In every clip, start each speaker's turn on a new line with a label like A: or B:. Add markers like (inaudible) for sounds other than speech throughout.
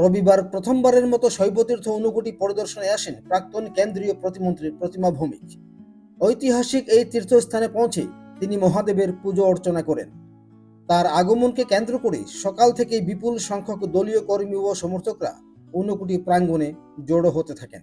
A: রবিবার প্রথমবারের মতো শৈবতীর্থ অনুকুটি পরিদর্শনে আসেন প্রাক্তন কেন্দ্রীয় প্রতিমন্ত্রী প্রতিমা ভৌমিক। ঐতিহাসিক এই তীর্থস্থানে পৌঁছে তিনি মহাদেবের পুজো অর্চনা করেন। তার আগমনকে কেন্দ্র করে সকাল থেকেই বিপুল সংখ্যক দলীয় কর্মী ও সমর্থকরা অনুকুটি প্রাঙ্গণে জড়ো হতে থাকেন।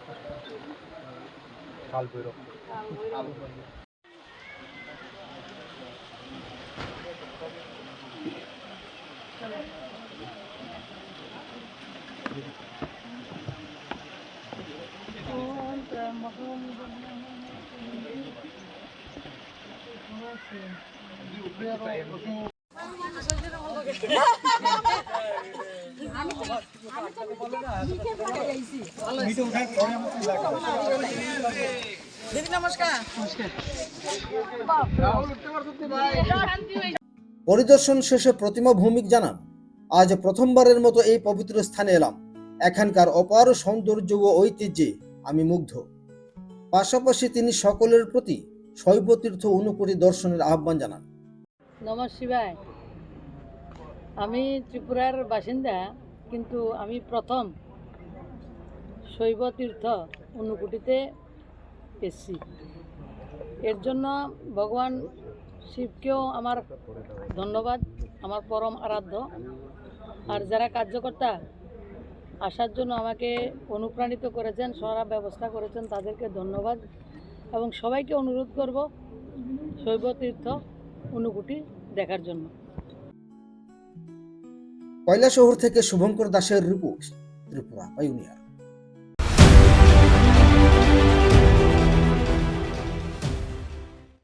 B: ওর- অর্ধেক (laughs) (laughs)
A: পরিদর্শন শেষে প্রতিমা ভৌমিক জানান, আজ প্রথমবারের মতো এই পবিত্র স্থানে এলাম। এখানকার অপার সৌন্দর্য ও ঐতিহ্যে আমি মুগ্ধ। পাশাপাশি তিনি সকলের প্রতি শৈবতীর্থ অনুকুটি দর্শনের আহ্বান জানান।
C: নমস্কার আমি ত্রিপুরার বাসিন্দা। কিন্তু আমি প্রথম শৈব তীর্থ অনুকুটিতে এসছি। এর জন্য ভগবান শিবকেও আমার ধন্যবাদ, আমার পরম আরাধ্য। আর যারা কার্যকর্তা আসার জন্য আমাকে অনুপ্রাণিত করেছেন সারা ব্যবস্থা করেছেন, তাদেরকে ধন্যবাদ। এবং সবাইকে অনুরোধ করব শৈব তীর্থ অনুকুটি দেখার জন্য।
A: কৈলাসহর থেকে শুভঙ্কর দাসের রিপোর্ট ত্রিপুরা পাইউনিয়ার